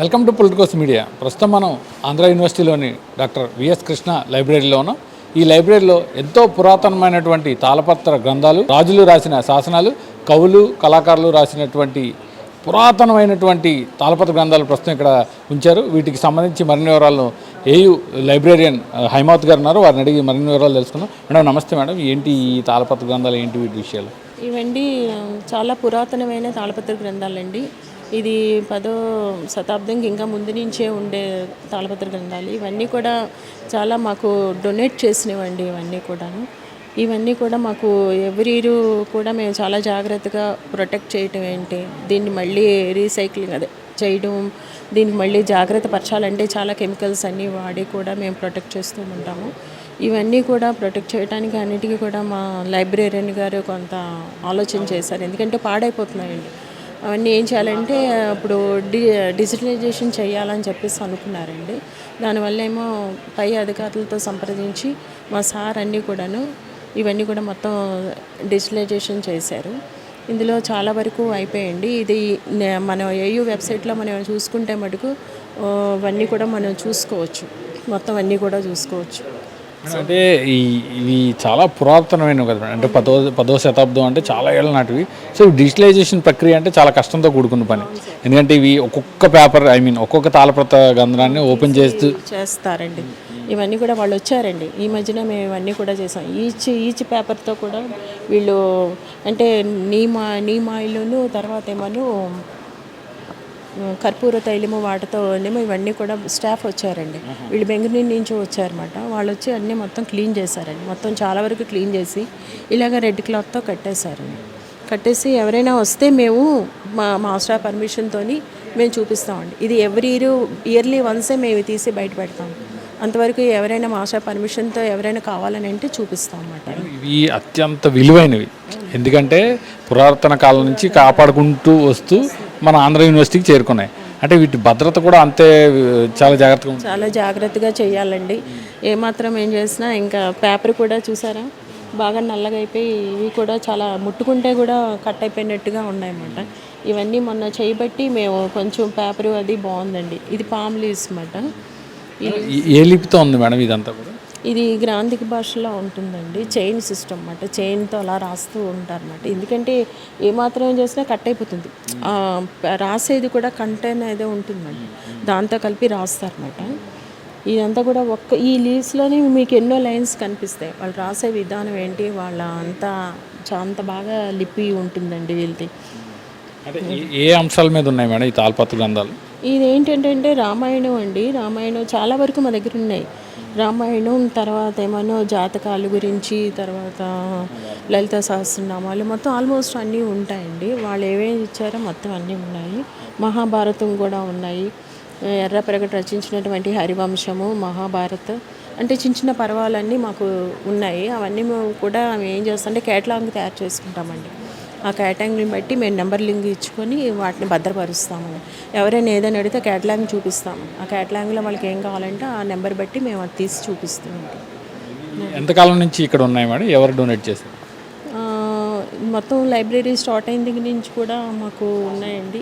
Welcome to Politicos media. ప్రస్తుతం మనం ఆంధ్ర యూనివర్సిటీలోని డాక్టర్ విఎస్ కృష్ణ లైబ్రరీలో ఉన్నాం. ఈ లైబ్రరీలో ఎంతో పురాతనమైనటువంటి తాళపత్ర గ్రంథాలు రాజులు రాసిన శాసనాలు కవులు కళాకారులు రాసినటువంటి పురాతనమైనటువంటి తాళపత్ర గ్రంథాలు ప్రస్తుతం ఇక్కడ ఉంచారు. వీటికి సంబంధించి మరిన్ని వివరాలను ఏయు లైబ్రేరియన్ ఆ, హైమావత్ గారు ఉన్నారు. వారిని అడిగి మరిన్ని వివరాలు తెలుసుకుందాం. మేడం నమస్తే మేడం. ఏంటి ఈ తాళపత్ర గ్రంథాలు? ఏంటి వీటి విషయాలు? ఇవండి చాలా పురాతనమైన తాళపత్ర గ్రంథాలండి. ఇది పదో శతాబ్దంకి ఇంకా ముందు నుంచే ఉండే తాళపత్ర గ్రంథాలు. ఇవన్నీ కూడా చాలా మాకు డొనేట్ చేసినవండి ఇవన్నీ కూడాను. ఇవన్నీ కూడా మాకు ఎవ్రీ ఇయర్ కూడా మేము చాలా జాగ్రత్తగా ప్రొటెక్ట్ చేయటం ఏంటి? దీన్ని మళ్ళీ రీసైక్లింగ్ అదే చేయడం దీనికి మళ్ళీ జాగ్రత్త పరచాలంటే చాలా కెమికల్స్ అన్నీ వాడి కూడా మేము ప్రొటెక్ట్ చేస్తూ ఉంటాము. ఇవన్నీ కూడా ప్రొటెక్ట్ చేయడానికి అన్నిటికీ కూడా మా లైబ్రేరియన్ గారు కొంత ఆలోచన చేశారు. ఎందుకంటే పాడైపోతున్నాయండి. అవన్నీ ఏం చేయాలంటే ఇప్పుడు డి డిజిటలైజేషన్ చేయాలని చెప్పేసి అనుకున్నారండి. దానివల్ల ఏమో పై అధికారులతో సంప్రదించి మా సార్ అన్నీ కూడాను ఇవన్నీ కూడా మొత్తం డిజిటలైజేషన్ చేశారు. ఇందులో చాలా వరకు అయిపోయండి. ఇది మన ఏయూ వెబ్సైట్లో మనం చూసుకుంటే మటుకు అవన్నీ కూడా మనం చూసుకోవచ్చు. మొత్తం అన్నీ కూడా చూసుకోవచ్చు. అంటే ఈ ఇవి చాలా పురాతనమైనవి కదా. అంటే పదో పదో శతాబ్దం అంటే చాలా ఏళ్ళ నాటివి. సో డిజిటలైజేషన్ ప్రక్రియ అంటే చాలా కష్టంతో కూడుకున్న పని. ఎందుకంటే ఇవి ఒక్కొక్క పేపర్ ఐ మీన్ ఒక్కొక్క తాళప్రత గంధరాన్ని ఓపెన్ చేస్తూ చేస్తారండి. ఇవన్నీ కూడా వాళ్ళు వచ్చారండి. ఈ మధ్యన మేము ఇవన్నీ కూడా చేసాం. ఈచ్ ఈచ్ పేపర్తో కూడా వీళ్ళు అంటే నీమా నీమాయిలును తర్వాత ఏమను కర్పూర తైలము వాటితో ఏమో ఇవన్నీ కూడా స్టాఫ్ వచ్చారండి. వీళ్ళు బెంగళూరు నుంచి వచ్చారన్నమాట. వాళ్ళు వచ్చి అన్నీ మొత్తం క్లీన్ చేశారండి. మొత్తం చాలా వరకు క్లీన్ చేసి ఇలాగ రెడ్ క్లాత్తో కట్టేశారండి. కట్టేసి ఎవరైనా వస్తే మేము మా మాస్టర్ పర్మిషన్తో మేము చూపిస్తామండి. ఇది ఎవ్రీ ఇయర్ ఇయర్లీ వన్సే మేము తీసి బయట పెడతాం. అంతవరకు ఎవరైనా మాస్టర్ పర్మిషన్తో ఎవరైనా కావాలని అంటే చూపిస్తాం అన్నమాట ఇవి అత్యంత విలువైనవి. ఎందుకంటే పురాతన కాలం నుంచి కాపాడుకుంటూ వస్తూ మన ఆంధ్ర యూనివర్సిటీకి చేరుకున్నాయి. అంటే వీటి భద్రత కూడా అంతే చాలా జాగ్రత్తగా చాలా జాగ్రత్తగా చేయాలండి. ఏమాత్రం ఏం చేసినా ఇంకా పేపర్ కూడా చూసారా? బాగా నల్లగా అయిపోయి ఇవి కూడా చాలా ముట్టుకుంటే కూడా కట్ అయిపోయినట్టుగా ఉన్నాయన్నమాట. ఇవన్నీ మొన్న చేయబట్టి మేము కొంచెం పేపర్ అది బాగుందండి. ఇది పామ్ లీవ్స్ అన్నమాట. ఏ లిపితో ఉంది మేడం ఇదంతా కూడా? ఇది గ్రాంధిక భాషలో ఉంటుందండి. చైన్ సిస్టమ్ అన్నమాట. చైన్తో అలా రాస్తూ ఉంటారన్నమాట. ఎందుకంటే ఏమాత్రం ఏం చేసినా కట్ అయిపోతుంది. ఆ, రాసేది కూడా కంటెన్ ఏదో ఉంటుందండి. దాంతో కలిపి రాస్తారన్నమాట. ఇదంతా కూడా ఒక్క ఈ లీవ్స్లోనే మీకు ఎన్నో లైన్స్ కనిపిస్తాయి. వాళ్ళు రాసే విధానం ఏంటి? వాళ్ళ అంతా అంత బాగా లిపి ఉంటుందండి వీళ్ళది అంటే ఏ- అంశాల మీద ఉన్నాయి మేడం ఈ తాళపత్ర గ్రంథాలు? ఇదేంటంటే రామాయణం అండి. రామాయణం చాలా వరకు మా దగ్గర ఉన్నాయి. రామాయణం తర్వాత ఏమన్నా జాతకాల గురించి తర్వాత లలిత సహస్రనామాలు మొత్తం ఆల్మోస్ట్ అన్నీ ఉంటాయండి. వాళ్ళు ఏమేమి ఇచ్చారో మొత్తం అన్నీ ఉన్నాయి. మహాభారతం కూడా ఉన్నాయి. ఎర్రప్రగట రచించినటువంటి హరివంశము మహాభారత్ అంటే చిన్న చిన్న పర్వాలన్నీ మాకు ఉన్నాయి. అవన్నీ మేము కూడా మేము ఏం చేస్తామంటే కేటలాగ్ తయారు చేసుకుంటామండి. ఆ క్యాటలాగ్ని బట్టి మేము నెంబర్ లింక్ ఇచ్చుకొని వాటిని భద్రపరుస్తాము. ఎవరైనా ఏదైనా అడిగితే క్యాటలాగ్ చూపిస్తాము. ఆ క్యాటలాగ్లో వాళ్ళకి ఏం కావాలంటే ఆ నెంబర్ బట్టి మేము అది తీసి చూపిస్తూ ఉంటాం ఎంతకాలం నుంచి ఇక్కడ ఉన్నాయి మేడం? ఎవరు డొనేట్ చేశారు? మొత్తం లైబ్రరీ స్టార్ట్ అయిన దగ్గర నుంచి కూడా మాకు ఉన్నాయండి.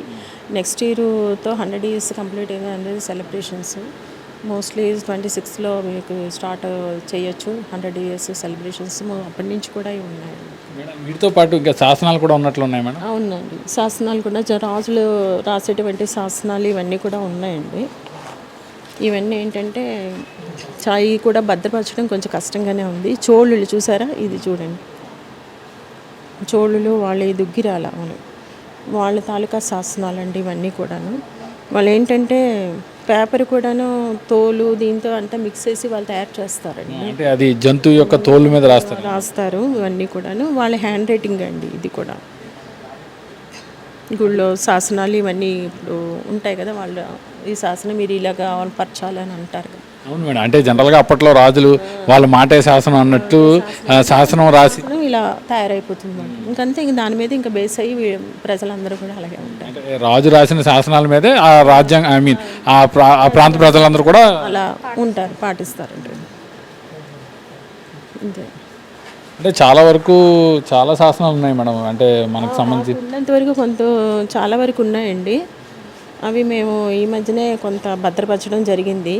నెక్స్ట్ ఇయర్తో హండ్రెడ్ ఇయర్స్ కంప్లీట్ అయిన హండ్రెడ్ సెలబ్రేషన్స్. మోస్ట్లీ ట్వంటీ సిక్స్లో మీకు స్టార్ట్ చేయొచ్చు. హండ్రెడ్ ఇయర్స్ సెలబ్రేషన్స్ అప్పటి నుంచి కూడా మేడం వీటితో పాటు ఇంకా శాసనాలు కూడా ఉన్నట్లు ఉన్నాయి మేడం? అవునండి. శాసనాలు కూడా రాజులు రాసేటువంటి శాసనాలు ఇవన్నీ కూడా ఉన్నాయండి. ఇవన్నీ ఏంటంటే చాయి కూడా భద్రపరచడం కొంచెం కష్టంగానే ఉంది. చోళులు చూసారా? ఇది చూడండి. చోళులు వాళ్ళ దుగ్గిరాల. వాళ్ళు వాళ్ళ తాలూకా శాసనాలండి ఇవన్నీ కూడాను. వాళ్ళు ఏంటంటే పేపర్ కూడాను తోలు దీంతో అంతా మిక్స్ చేసి వాళ్ళు తయారు చేస్తారండి. అంటే అది జంతువు యొక్క తోలు మీద రాస్తారు. రాస్తారు ఇవన్నీ కూడాను. వాళ్ళ హ్యాండ్ రైటింగ్ అండి ఇది కూడా. గుళ్ళో శాసనాలు ఇవన్నీ ఇప్పుడు ఉంటాయి కదా వాళ్ళు ఈ శాసనం మీరు ఇలాగా పరచాలని అంటారు కదా. అవును మేడం. అంటే జనరల్గా అప్పట్లో రాజులు వాళ్ళ మాటే శాసనం అన్నట్టు శాసనం రాసి ఇలా తయారైపోతుంది ఇంకంతే ఇంక దాని మీద ఇంకా బేస్ అయ్యి ప్రజలందరూ కూడా అలాగే ఉంటారు. అంటే రాజు రాసిన శాసనాల మీదే ఆ రాజ్యాంగ ఐ మీన్ ఆ ప్రా ఆ ప్రాంత ప్రజలందరూ కూడా అలా ఉంటారు పాటిస్తారండి. అంతే అంటే చాలా వరకు చాలా శాసనాలు ఉన్నాయి మేడం. అంటే మనకు సంబంధించి ఉన్నంత వరకు కొంత చాలా వరకు ఉన్నాయండి. అవి మేము ఈ మధ్యనే కొంత భద్రపరచడం జరిగింది.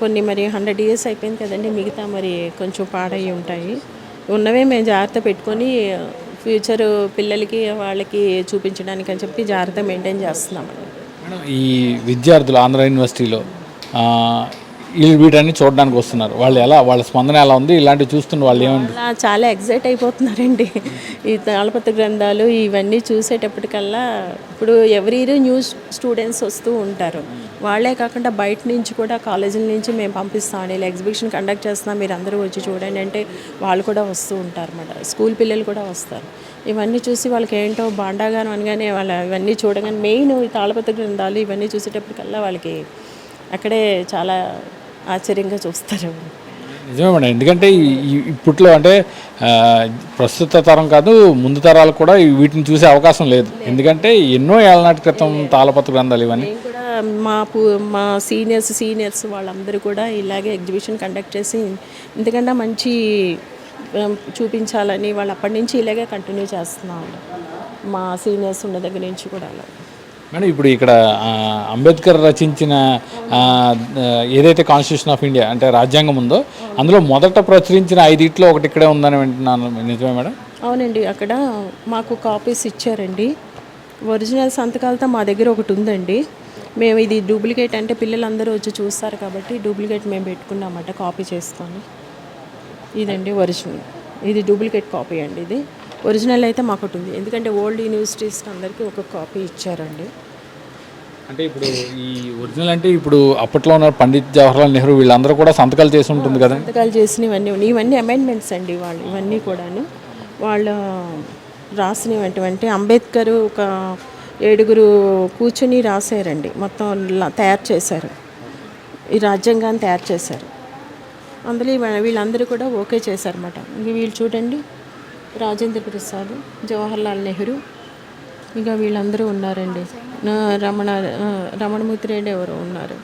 కొన్ని మరి హండ్రెడ్ ఇయర్స్ అయిపోయింది కదండి మిగతా మరి కొంచెం పాడయి ఉంటాయి. ఉన్నవే మేము జాగ్రత్త పెట్టుకొని ఫ్యూచర్ పిల్లలకి వాళ్ళకి చూపించడానికి అని చెప్పి జాగ్రత్త మెయింటైన్ చేస్తున్నామండి. ఈ విద్యార్థులు ఆంధ్ర యూనివర్సిటీలో వీటన్ని చూడడానికి వస్తున్నారు. వాళ్ళు ఎలా వాళ్ళ స్పందన ఎలా ఉంది? ఇలాంటివి చూస్తున్న వాళ్ళు ఏమంటారు చాలా ఎగ్జైట్ అయిపోతున్నారండి. ఈ తాళపత్ర గ్రంథాలు ఇవన్నీ చూసేటప్పటికల్లా ఇప్పుడు ఎవరి ఇయర్ న్యూ స్టూడెంట్స్ వస్తూ ఉంటారు. వాళ్ళే కాకుండా బయట నుంచి కూడా కాలేజీల నుంచి మేము పంపిస్తాం ఇలా ఎగ్జిబిషన్ కండక్ట్ చేస్తున్నాం. మీరు అందరూ వచ్చి చూడండి అంటే వాళ్ళు కూడా వస్తూ ఉంటారు అన్నమాట స్కూల్ పిల్లలు కూడా వస్తారు. ఇవన్నీ చూసి వాళ్ళకి ఏంటో బాండాగానం అనగానే వాళ్ళ ఇవన్నీ చూడగానే మెయిన్ ఈ తాళపత్ర గ్రంథాలు ఇవన్నీ చూసేటప్పటికల్లా వాళ్ళకి అక్కడే చాలా ఆశ్చర్యంగా చూస్తారు. నిజమే మేడం ఎందుకంటే ఇప్పట్లో అంటే ప్రస్తుత తరం కాదు ముందు తరాలకు కూడా వీటిని చూసే అవకాశం లేదు. ఎందుకంటే ఎన్నో ఏళ్ళ నాటి క్రితం తాళపత్ర గ్రంథాలు ఇవన్నీ. కూడా మా పు మా సీనియర్స్ సీనియర్స్ వాళ్ళందరూ కూడా ఇలాగే ఎగ్జిబిషన్ కండక్ట్ చేసి ఎందుకంటే మంచి చూపించాలని వాళ్ళు అప్పటి నుంచి ఇలాగే కంటిన్యూ చేస్తున్నాం మా సీనియర్స్ ఉన్న దగ్గర నుంచి కూడా అలా. మేడం ఇప్పుడు ఇక్కడ అంబేద్కర్ రచించిన ఏదైతే కాన్స్టిట్యూషన్ ఆఫ్ ఇండియా అంటే రాజ్యాంగం ఉందో అందులో మొదట ప్రచురించిన ఐదిట్లో ఒకటి ఇక్కడే ఉందని వింటున్నాను. నిజమే మేడం? అవునండి అక్కడ మాకు కాపీస్ ఇచ్చారండి. ఒరిజినల్ సంతకాలతో మా దగ్గర ఒకటి ఉందండి. మేము ఇది డూప్లికేట్ అంటే పిల్లలందరూ వచ్చి చూస్తారు కాబట్టి డూప్లికేట్ మేము పెట్టుకున్నామంట కాపీ చేసుకొని. ఇదండి ఒరిజినల్ ఇది డూప్లికేట్ కాపీ అండి ఇది. ఒరిజినల్ అయితే మాకు ఉంది ఎందుకంటే ఓల్డ్ యూనివర్సిటీస్ అందరికీ ఒక కాపీ ఇచ్చారండి. అంటే ఇప్పుడు ఈ ఒరిజినల్ అంటే ఇప్పుడు అప్పట్లో ఉన్న పండిత్ జవహర్లాల్ నెహ్రూ వీళ్ళందరూ కూడా సంతకాలు చేసి ఉంటుంది కదా? సంతకాలు చేసినవన్నీ ఉన్నాయి. ఇవన్నీ అమెండ్మెంట్స్ అండి వాళ్ళు ఇవన్నీ కూడాను. వాళ్ళు రాసినటువంటి అంబేద్కర్ ఒక ఏడుగురు కూర్చుని రాశారండి. మొత్తం తయారు చేశారు. ఈ రాజ్యాంగాన్ని తయారు చేశారు. అందులో వీళ్ళందరూ కూడా ఓకే చేశారన్నమాట. ఇంక వీళ్ళు చూడండి. రాజేంద్ర ప్రసాద్ జవహర్లాల్ నెహ్రూ. ఇక వీళ్ళందరూ ఉన్నారండి. రమణ రమణమూర్తి రెడ్డి ఎవరు ఉన్నారు.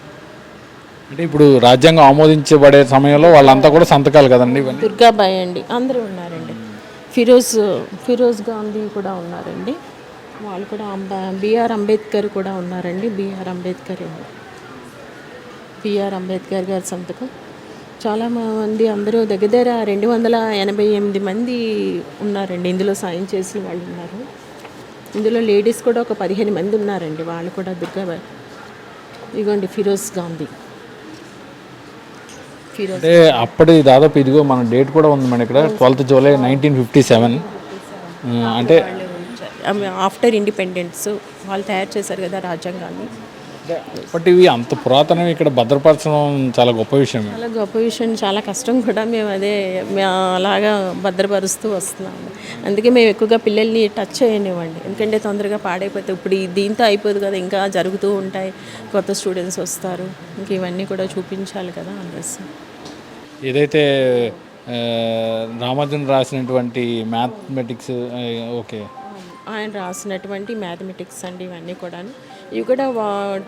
అంటే ఇప్పుడు రాజ్యాంగం ఆమోదించబడే సమయంలో వాళ్ళంతా కూడా సంతకాలు కదండి దుర్గాబాయి అండి. అందరూ ఉన్నారండి. ఫిరోజ్ ఫిరోజ్ గాంధీ కూడా ఉన్నారండి. వాళ్ళు కూడా అంబ బిఆర్ అంబేద్కర్ కూడా ఉన్నారండి. బిఆర్ అంబేద్కర్ బిఆర్ అంబేద్కర్ గారి సంతకం. చాలా మంది అందరూ దగ్గర దగ్గర రెండు వందల ఎనభై ఎనిమిది మంది ఉన్నారండి. ఇందులో సాయం చేసిన వాళ్ళు ఉన్నారు. ఇందులో లేడీస్ కూడా ఒక పదిహేను మంది ఉన్నారండి. వాళ్ళు కూడా దుర్గాబాయి ఇదిగోండి ఫిరోజ్ గాంధీ. ఫిరోజ్ అంటే అప్పటి దాదాపు ఇదిగో మన డేట్ కూడా ఉంది మన ఇక్కడ twelfth July nineteen fifty seven. అంటే ఆఫ్టర్ ఇండిపెండెన్స్ వాళ్ళు తయారు చేశారు కదా రాజ్యాంగాన్ని. అప్పటివి అంత పురాతనవి ఇక్కడ భద్రపరచడం చాలా గొప్ప విషయం. చాలా గొప్ప విషయం చాలా కష్టం కూడా మేము అదే అలాగా భద్రపరుస్తూ వస్తున్నాము. అందుకే మేము ఎక్కువగా పిల్లల్ని టచ్ చేయనివ్వండి. ఎందుకంటే తొందరగా పాడైపోతే ఇప్పుడు దీంతో అయిపోదు కదా ఇంకా జరుగుతూ ఉంటాయి. కొత్త స్టూడెంట్స్ వస్తారు. ఇంక ఇవన్నీ కూడా చూపించాలి కదా అనేసి ఏదైతే ఆ, రామానుజన్ రాసినటువంటి మ్యాథమెటిక్స్ ఓకే. ఆయన రాసినటువంటి మ్యాథమెటిక్స్ అండి ఇవన్నీ కూడాను. ఇవి కూడా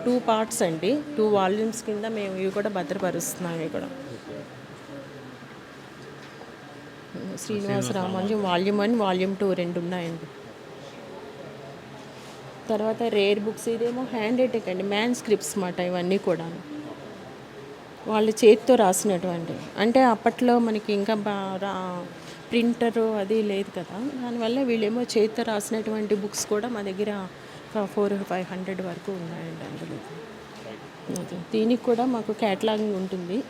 టూ పార్ట్స్ అండి. టూ వాల్యూమ్స్ కింద మేము ఇవి కూడా భద్రపరుస్తున్నాం ఇవి కూడా Srinivasa Ramanujam volume one volume two రెండు ఉన్నాయండి. తర్వాత రేర్ బుక్స్ ఇదేమో హ్యాండ్ రైటింగ్ అండి మ్యాన్ స్క్రిప్ట్స్ మాట ఇవన్నీ కూడా వాళ్ళు చేతితో రాసినటువంటి అంటే అప్పట్లో మనకి ఇంకా బా రా ప్రింటర్ అది లేదు కదా. దానివల్ల వీళ్ళేమో చేతితో రాసినటువంటి బుక్స్ కూడా మా దగ్గర ఫోర్ ఫైవ్ హండ్రెడ్ వరకు ఉన్నాయండి అందులో. అది. దీనికి కూడా మాకు క్యాటలాగింగ్ ఉంటుంది.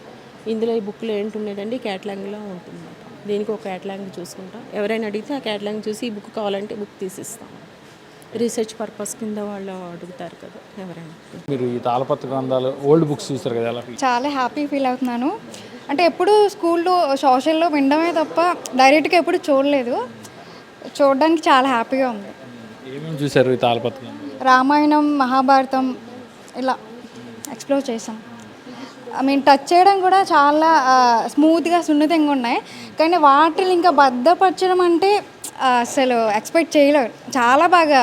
ఇందులో ఈ బుక్లో ఏంటి ఉండేదండి? క్యాటలాగ్లో ఉంటుంది దీనికి ఒక క్యాటలాగ్ చూసుకుంటాం. ఎవరైనా అడిగితే ఆ క్యాటలాగ్ చూసి ఈ బుక్ కావాలంటే బుక్ తీసిస్తాం. రీసెర్చ్ పర్పస్ కింద వాళ్ళు అడుగుతారు కదా ఎవరైనా. మీరు ఈ తాళపత్ర గ్రంథాలు ఓల్డ్ బుక్స్ చూస్తారు కదా చాలా హ్యాపీ ఫీల్ అవుతున్నాను. అంటే ఎప్పుడు స్కూల్లో సోషల్లో వినడమే తప్ప డైరెక్ట్గా ఎప్పుడు చూడలేదు. చూడడానికి చాలా హ్యాపీగా ఉంది. ఏమేమి చూసారు ఈ తాళపత్ర రామాయణం మహాభారతం ఇలా ఎక్స్ప్లోర్ చేసాం ఐ మీన్ టచ్ చేయడం కూడా చాలా స్మూత్గా సున్నితంగా ఉన్నాయి. కానీ వాటిని ఇంకా భద్రపరచడం అంటే అసలు ఎక్స్పెక్ట్ చేయలేరు చాలా బాగా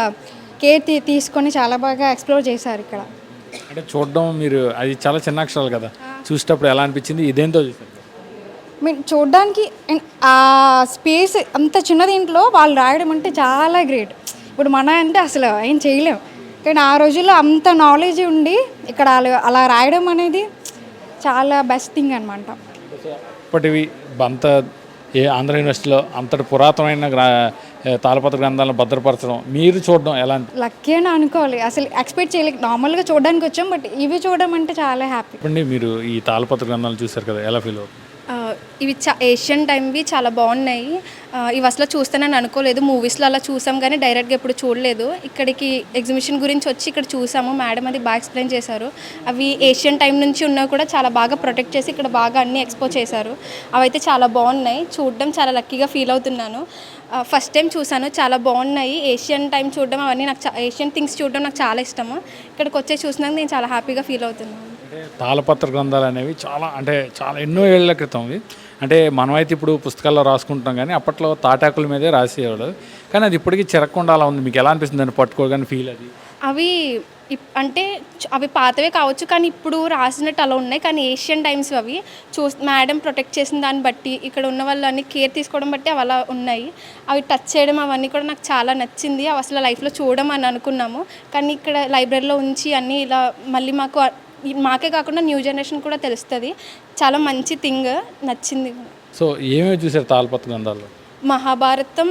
కేర్ తీ తీసుకొని చాలా బాగా ఎక్స్ప్లోర్ చేశారు ఇక్కడ. అంటే చూడడం మీరు అది చాలా చిన్న అక్షరాలు కదా. చూసేటప్పుడు ఎలా అనిపించింది? ఇదేంతో చూసారు మీన్ చూడడానికి ఆ స్పేస్ అంత చిన్న దీంట్లో వాళ్ళు రాయడం అంటే చాలా గ్రేట్ ఇప్పుడు మన అంటే అసలు ఏం చేయలేం. కానీ ఆ రోజుల్లో అంత నాలెడ్జ్ ఉండి ఇక్కడ అలా- అలా రాయడం అనేది చాలా బెస్ట్ థింగ్ అనమాట ఇప్పటివి అంత ఏ ఆంధ్ర యూనివర్సిటీలో అంతటి పురాతనమైన తాళపత్ర గ్రంథాలను భద్రపరచడం మీరు చూడడం ఎలా లక్కీ అని అనుకోవాలి. అసలు ఎక్స్పెక్ట్ చేయలేక నార్మల్గా చూడడానికి వచ్చాం బట్ ఇవి చూడడం అంటే చాలా హ్యాపీ మీరు ఈ తాళపత్ర గ్రంథాలను చూశారు కదా ఎలా ఫీల్ అవుతుంది? ఇవి చా ఏషియన్ టైంవి చాలా బాగున్నాయి. ఇవి అసలు చూస్తానని అనుకోలేదు. మూవీస్లో అలా చూసాం కానీ డైరెక్ట్గా ఎప్పుడు చూడలేదు. ఇక్కడికి ఎగ్జిబిషన్ గురించి వచ్చి ఇక్కడ చూసాము. మేడం అది బాగా ఎక్స్ప్లెయిన్ చేశారు. అవి ఏషియన్ టైం నుంచి ఉన్నా కూడా చాలా బాగా ప్రొటెక్ట్ చేసి ఇక్కడ బాగా అన్ని ఎక్స్పో చేశారు. అవైతే చాలా బాగున్నాయి. చూడడం చాలా లక్కీగా ఫీల్ అవుతున్నాను. ఫస్ట్ టైం చూశాను చాలా బాగున్నాయి. ఏషియన్ టైం చూడడం అవన్నీ నాకు ఏషియన్ థింగ్స్ చూడడం నాకు చాలా ఇష్టము. ఇక్కడికి వచ్చే చూసినాక నేను చాలా హ్యాపీగా ఫీల్ అవుతున్నాను. అంటే తాళపత్ర గ్రంథాలు అనేవి చాలా అంటే చాలా ఎన్నో ఏళ్ళ క్రితం అంటే మనమైతే ఇప్పుడు పుస్తకాల్లో రాసుకుంటాం కానీ అప్పట్లో తాటాకుల మీదే రాసేవాడు కానీ అది ఇప్పటికీ చెరగకుండా అలా ఉంది. మీకు ఎలా అనిపిస్తుంది దాన్ని పట్టుకోగానే ఫీల్ అది? అవి ఇప్- అంటే అవి పాతవే కావచ్చు కానీ ఇప్పుడు రాసినట్టు అలా ఉన్నాయి. కానీ ఏషియన్ టైమ్స్ అవి చూ మేడం ప్రొటెక్ట్ చేసిన దాన్ని బట్టి ఇక్కడ ఉన్న వాళ్ళు అన్ని కేర్ తీసుకోవడం బట్టి అవి అలా ఉన్నాయి. అవి టచ్ చేయడం అవన్నీ కూడా నాకు చాలా నచ్చింది. అవి అసలు లైఫ్లో చూడడం అని అనుకున్నాము. కానీ ఇక్కడ లైబ్రరీలో ఉంచి అన్నీ ఇలా మళ్ళీ మాకు మాకే కాకుండా న్యూ జనరేషన్ కూడా తెలుస్తుంది. చాలా మంచి థింగ్ నచ్చింది. సో ఏమేమి చూసారు తాళపత్ర గ్రంథాల్లో? మహాభారతం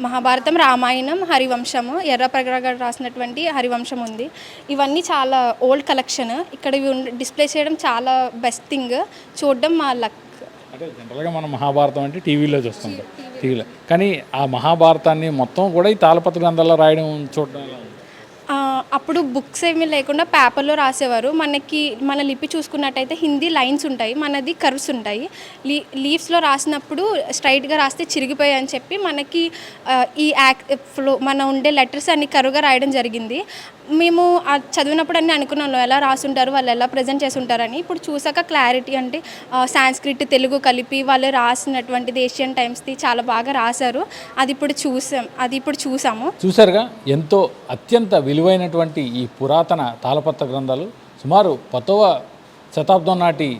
మహాభారతం రామాయణం హరివంశము ఎర్రప్రగడ గారు రాసినటువంటి హరివంశం ఉంది. ఇవన్నీ చాలా ఓల్డ్ కలెక్షన్. ఇక్కడ ఇవి డిస్ప్లే చేయడం చాలా బెస్ట్ థింగ్. చూడడం మా లక్. అంటే జనరల్గా మనం మహాభారతం అంటే టీవీలో చూస్తుంటాం. టీవీలో. కానీ ఆ మహాభారతాన్ని మొత్తం కూడా ఈ తాళపత్ర గ్రంథాల్లో రాయడం చూడడం అప్పుడు బుక్స్ ఏమీ లేకుండా పేపర్లో రాసేవారు. మనకి మన లిపి చూసుకున్నట్టయితే హిందీ లైన్స్ ఉంటాయి మనది కర్వ్స్ ఉంటాయి. లీ లీవ్స్లో రాసినప్పుడు స్ట్రైట్గా రాస్తే చిరిగిపోయాయి అని చెప్పి మనకి ఈ యాక్ ఫ్లో మన ఉండే లెటర్స్ అన్ని కరువుగా రాయడం జరిగింది. మేము చదివినప్పుడు అన్నీ అనుకున్నాను ఎలా రాసుంటారు వాళ్ళు ఎలా ప్రజెంట్ చేసి ఉంటారని ఇప్పుడు చూసాక క్లారిటీ అంటే సాంస్క్రిట్ తెలుగు కలిపి వాళ్ళు రాసినటువంటిది ఏషియన్ టైమ్స్ది చాలా బాగా రాశారు. అది ఇప్పుడు చూసాం అది ఇప్పుడు చూసాము. చూసారుగా? ఎంతో అత్యంత విలువైనటువంటి ఈ పురాతన తాళపత్ర గ్రంథాలు సుమారు పదవ శతాబ్దం నాటి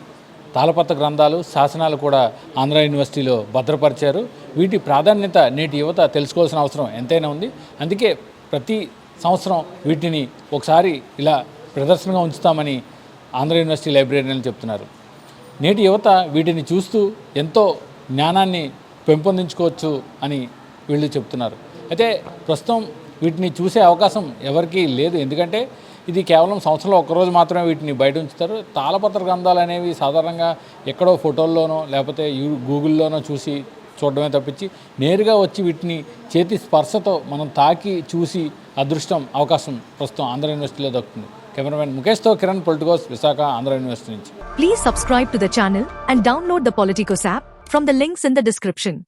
తాళపత్ర గ్రంథాలు శాసనాలు కూడా ఆంధ్ర యూనివర్సిటీలో భద్రపరిచారు. వీటి ప్రాధాన్యత నేటి యువత తెలుసుకోవాల్సిన అవసరం ఎంతైనా ఉంది. అందుకే ప్రతి సంవత్సరం వీటిని ఒకసారి ఇలా ప్రదర్శనగా ఉంచుతామని ఆంధ్ర యూనివర్సిటీ లైబ్రరీలు చెప్తున్నారు. నేటి యువత వీటిని చూస్తూ ఎంతో జ్ఞానాన్ని పెంపొందించుకోవచ్చు అని వీళ్ళు చెప్తున్నారు. అయితే ప్రస్తుతం వీటిని చూసే అవకాశం ఎవరికీ లేదు. ఎందుకంటే ఇది కేవలం సంవత్సరంలో ఒక్కరోజు మాత్రమే వీటిని బయట ఉంచుతారు. తాళపత్ర గ్రంథాలు అనేవి సాధారణంగా ఎక్కడో ఫోటోల్లోనో లేకపోతే యూ గూగుల్లోనో చూసి చూడడమే తప్పించి నేరుగా వచ్చి వీటిని చేతి స్పర్శతో మనం తాకి చూసి అదృష్టం అవకాశం ప్రస్తుతం ఆంధ్ర యూనివర్సిటీలో దక్కుతుంది. కెమెరామెన్ ముఖేష్తో కిరణ్ పొలిటికోస్ విశాఖ ఆంధ్ర యూనివర్సిటీ నుంచి. Please subscribe to the channel and download the Politicos app from the links in the description